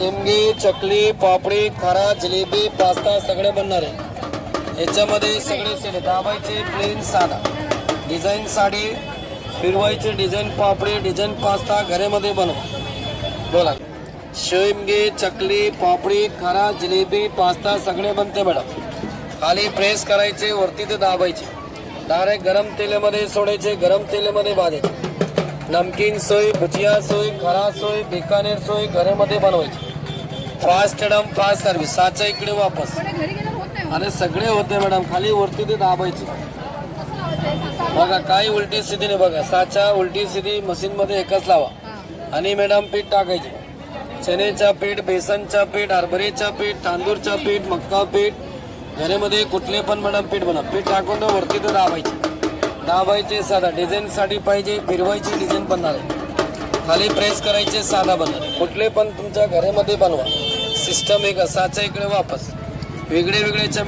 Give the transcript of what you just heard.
शिमगी चकली पापडी खारा जिलेबी पास्ता सगळे बनणार आहे. याच्यामध्ये सगळे सेट दाबायचे प्लेन साधा. डिझाईन साडी फिरवायची डिझाईन पापडी डिझाईन पास्ता घरामध्ये बनवा. बोला. शेमगी चकली पापडी खारा जिलेबी पास्ता सगळे बनते मॅडम. खाली प्रेस करायचे वरती ते दाबायचे. डायरेक्ट गरम तेलामध्ये सोडायचे गरम तेलामध्ये भाजायचे. नमकीन सोय भुजिया सोय खरा सोय बिकानेर सोय घरेमध्ये बनवायची. फास्ट एकदम फास्ट सर्व्हिस. साच्या इकडे वापस. हे आणि सगळे होते मॅडम. खाली वरती ते दाबायचे. बघा काही उलटी स्थिती नाही बघा. साच्या उलटी स्थिती मशीन मध्ये एकच लावा. आणि मॅडम पीठ टाकायचे. चण्याचा पीठ बेसनचा पीठ हरभऱ्याचा पीठ तांदूरचा पीठ मक्का पीठ. घरामध्ये कुठले पण मॅडम पीठ बनवा. पीठ टाकून वरती ते दाबायचे. दाबायचे साधा. डिझाईन साठी पाहिजे फिरवायची डिझाईन बनणार आहे खाली प्रेस करायचे साधा बनणार कुठले पण तुमच्या घरामध्ये बनवा. सिस्टम एक असाच इकडे वापस. वेगळे वेगळेच्या